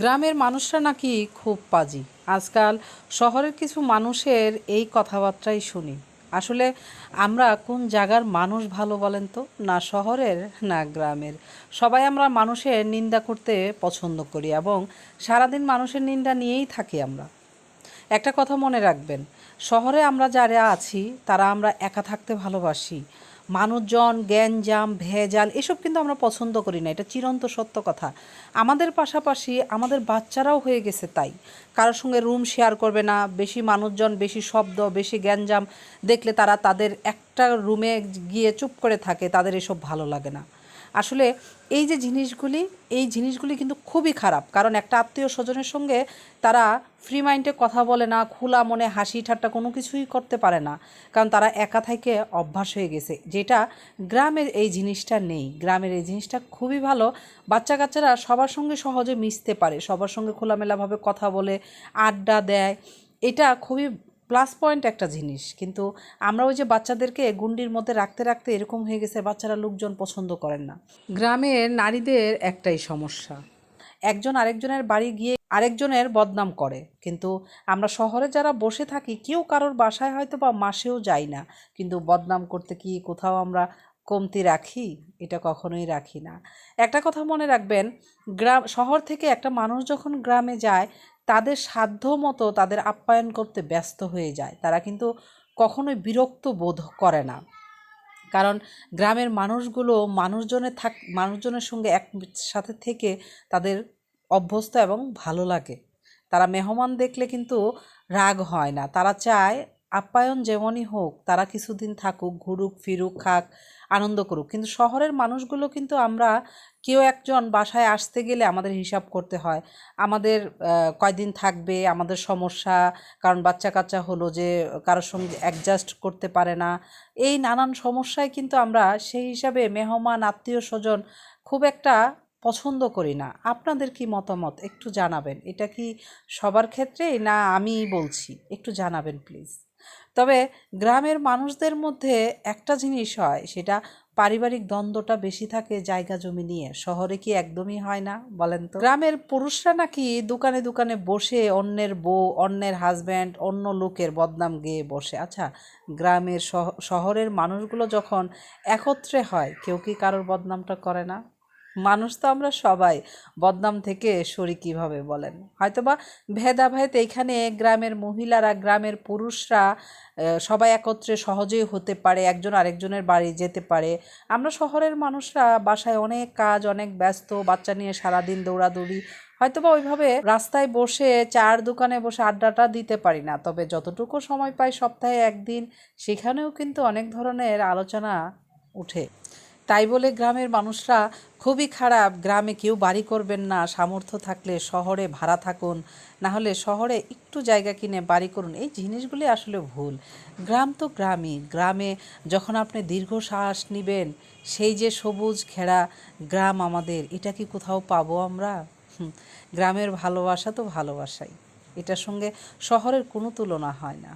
গ্রামের মানুষরা নাকি খুব পাজি। আজকাল শহরের কিছু মানুষের এই কথাবার্তাই শুনি। আসলে আমরা কোন জায়গার মানুষ ভালো বলেন তো? না শহরের, না গ্রামের। সবাই আমরা মানুষের নিন্দা করতে পছন্দ করি এবং সারাদিন মানুষের নিন্দা নিয়েই থাকি আমরা। একটা কথা মনে রাখবেন, শহরে আমরা যারা আছি, তারা আমরা একা থাকতে ভালোবাসি। মানুষজন, গ্যাঞ্জাম, ভেজাল, এসব কিন্তু আমরা পছন্দ করি না। এটা চিরন্ত সত্য কথা। আমাদের পাশাপাশি আমাদের বাচ্চারাও হয়ে গেছে তাই। কারোর সঙ্গে রুম শেয়ার করবে না, বেশি মানুষজন, বেশি শব্দ, বেশি গ্যাঞ্জাম দেখলে তারা তাদের একটা রুমে গিয়ে চুপ করে থাকে, তাদের এসব ভালো লাগে না। আসলে এই যে জিনিসগুলি, এই জিনিসগুলি কিন্তু খুবই খারাপ। কারণ একটা আত্মীয় স্বজনের সঙ্গে তারা ফ্রি মাইন্ডে কথা বলে না, খোলা মনে, হাসি ঠাট্টা কোনো কিছুই করতে পারে না। কারণ তারা একা থেকে অভ্যাস হয়ে গেছে, যেটা গ্রামের এই জিনিসটা নেই। গ্রামের এই জিনিসটা খুবই ভালো। বাচ্চা কাচ্চারা সবার সঙ্গে সহজে মিশতে পারে, সবার সঙ্গে খোলামেলাভাবে কথা বলে, আড্ডা দেয়। এটা খুবই প্লাস পয়েন্ট একটা জিনিস। কিন্তু আমরা ওই যে বাচ্চাদেরকে গুন্ডির মধ্যে রাখতে রাখতে এরকম হয়ে গেছে, বাচ্চারা লোকজন পছন্দ করেন না। গ্রামের নারীদের একটাই সমস্যা। একজন আরেকজনের বাড়ি গিয়ে আরেকজনের বদনাম করে। কিন্তু আমরা শহরে যারা বসে থাকি, কেউ কারোর বাসায় হয়তো বা মাসেও যাই না। কিন্তু বদনাম করতে কি কোথাও আমরা কমতি রাখি, এটা কখনোই রাখি না। একটা কথা মনে রাখবেন, গ্রাম, শহর থেকে একটা মানুষ যখন গ্রামে যায়, তাদের সাধ্য মতো তাদের আপ্যায়ন করতে ব্যস্ত হয়ে যায়। তারা কিন্তু কখনোই বিরক্ত বোধ করে না। কারণ গ্রামের মানুষগুলো মানুষজনের থাক, মানুষজনের সঙ্গে এক সাথে থেকে তাদের অভ্যস্ত এবং ভালো লাগে। তারা মেহমান দেখলে কিন্তু রাগ হয় না। তারা চায় আপ্যায়ন যেমনই হোক, তারা কিছুদিন থাকুক, ঘুরুক, ফিরুক, খাক। আনন্দ করুক। কিন্তু শহরের মানুষগুলো কিন্তু আমরা কেউ একজন বাসায় আসতে গেলে আমাদের হিসাব করতে হয়। আমাদের কয়দিন থাকবে, আমাদের সমস্যা, কারণ বাচ্চা কাচ্চা হলো যে কারোর সঙ্গে অ্যাডজাস্ট করতে পারে না। এই নানান সমস্যায় কিন্তু আমরা সেই হিসাবে মেহমান, আত্মীয় স্বজন খুব একটা পছন্দ করি না। আপনাদের কি মতামত? একটু জানাবেন। এটা কি সবার ক্ষেত্রেই না আমি বলছি? একটু জানাবেন, প্লিজ। তবে গ্রামের মানুষদের মধ্যে একটা জিনিস হয়, সেটা পারিবারিক দ্বন্দ্বটা বেশি থাকে জায়গা জমি নিয়ে। শহরে কি একদমই হয় না, বলেন তো? গ্রামের পুরুষরা নাকি দোকানে দোকানে বসে অন্যের বউ, অন্যের হাজব্যান্ড অন্য লোকের বদনাম গেয়ে বসে। আচ্ছা গ্রামের শহরের মানুষগুলো যখন একত্রে হয়, কেউ কি কারোর বদনামটা করে না? মানুষ তো আমরা সবাই। বদনাম থেকে সরি কীভাবে বলেন? হয়তোবা ভেদাভেদ এইখানে গ্রামের মহিলারা, গ্রামের পুরুষরা সবাই একত্রে সহজেই হতে পারে, একজন আরেকজনের বাড়ি যেতে পারে। আমরা শহরের মানুষরা বাসায় অনেক কাজ, অনেক ব্যস্ত, বাচ্চা নিয়ে সারাদিন দৌড়াদৌড়ি। হয়তোবা ওইভাবে রাস্তায় বসে চার দোকানে বসে আড্ডাটা দিতে পারি না, তবে যতটুকু সময় পাই সপ্তাহে একদিন, সেখানেও কিন্তু অনেক ধরনের আলোচনা উঠে। তাই বলে গ্রামের মানুষরা খুবই খারাপ, গ্রামে কেউ বাড়ি করবেন না, সামর্থ্য থাকলে শহরে ভাড়া থাকুন, না হলে শহরে একটু জায়গা কিনে বাড়ি করুন, এই জিনিসগুলি আসলে ভুল। গ্রাম তো গ্রামই, গ্রামে যখন আপনি দীর্ঘশ্বাস নেবেন, সেই যে সবুজ ঘেরা গ্রাম আমাদের, এটা কি কোথাও পাবো আমরা? গ্রামের ভালোবাসা তো ভালোবাসাই, এটার সঙ্গে শহরের কোনো তুলনা হয় না।